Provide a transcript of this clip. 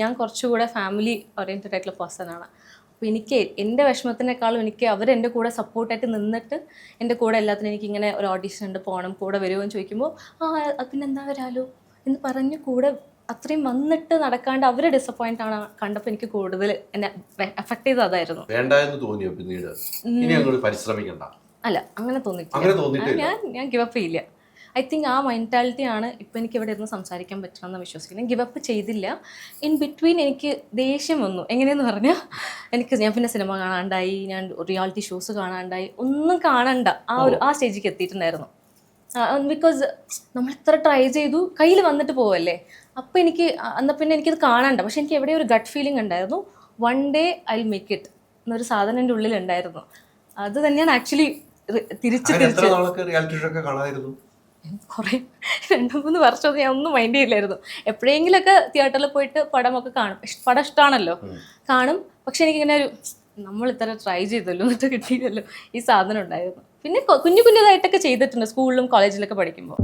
ഞാൻ കുറച്ചുകൂടെ family oriented ആയിട്ടുള്ള പേഴ്സൺ ആണ്. അപ്പോൾ എനിക്ക് എന്റെ വിഷമത്തിനേക്കാളും എനിക്ക് അവരെന്റെ കൂടെ സപ്പോർട്ടായിട്ട് നിന്നിട്ട് എന്റെ കൂടെ എല്ലാത്തിനും എനിക്ക് ഇങ്ങനെ ഒരു ഓഡീഷൻ ഉണ്ട് പോകണം കൂടെ വരുമോ എന്ന് ചോദിക്കുമ്പോൾ ആ പിന്നെന്താ വരാലോ? എന്ന് പറഞ്ഞ് കൂടെ അത്രയും വന്നിട്ട് നടക്കാണ്ട് അവരെ ഡിസപ്പോയിന്റ് ആണ് കണ്ടപ്പോൾ എനിക്ക് കൂടുതൽ എന്നെ എഫക്ട് ചെയ്തത് അതായിരുന്നു. വേണ്ട എന്ന് തോന്നിയോ പിന്നീട്? ഇനി പരിശ്രമിക്കണ്ട. അല്ല അങ്ങനെ തോന്നി ഞാൻ ഞാൻ ഗിവപ്പ് ചെയ്യില്ല. ഐ തിങ്ക് ആ മെന്റാലിറ്റി ആണ് ഇപ്പം എനിക്ക് ഇവിടെ ഇരുന്ന് സംസാരിക്കാൻ പറ്റണമെന്ന് വിശ്വസിക്കുന്നത് അപ്പ് ചെയ്തില്ല. ഇൻ ബിറ്റ്വീൻ എനിക്ക് ദേഷ്യം വന്നു. എങ്ങനെയെന്ന് പറഞ്ഞാൽ എനിക്ക് ഞാൻ പിന്നെ സിനിമ കാണാണ്ടായി ഞാൻ റിയാലിറ്റി ഷോസ് കാണാണ്ടായി ഒന്നും കാണണ്ട. ആ ഒരു ആ സ്റ്റേജിലേക്ക് എത്തിയിട്ടുണ്ടായിരുന്നു. ബിക്കോസ് നമ്മൾ എത്ര ട്രൈ ചെയ്തു കയ്യിൽ വന്നിട്ട് പോവല്ലേ? അപ്പോൾ എനിക്ക് എന്നാൽ പിന്നെ എനിക്കത് കാണണ്ട. പക്ഷെ എനിക്ക് എവിടെ ഒരു ഗട്ട് ഫീലിംഗ് ഉണ്ടായിരുന്നു. One day I will make it എന്നൊരു സാധനം എന്റെ ഉള്ളിലുണ്ടായിരുന്നു. അത് തന്നെയാണ് ആക്ച്വലി തിരിച്ച് തിരിച്ച് കുറേ രണ്ട് മൂന്ന് വർഷമൊന്നും ഞാൻ ഒന്നും മൈൻഡ് ചെയ്യില്ലായിരുന്നു എപ്പോഴെങ്കിലൊക്കെ തിയേറ്ററിൽ പോയിട്ട് പടമൊക്കെ കാണും. പടം ഇഷ്ടമാണല്ലോ കാണും. പക്ഷെ എനിക്കിങ്ങനെ ഒരു നമ്മൾ ഇത്ര ട്രൈ ചെയ്തല്ലോ എന്നിട്ട് കിട്ടിയില്ലല്ലോ ഈ സാധനം ഉണ്ടായിരുന്നു. പിന്നെ കുഞ്ഞു കുഞ്ഞതായിട്ടൊക്കെ ചെയ്തിട്ടുണ്ട് സ്കൂളിലും കോളേജിലൊക്കെ പഠിക്കുമ്പോൾ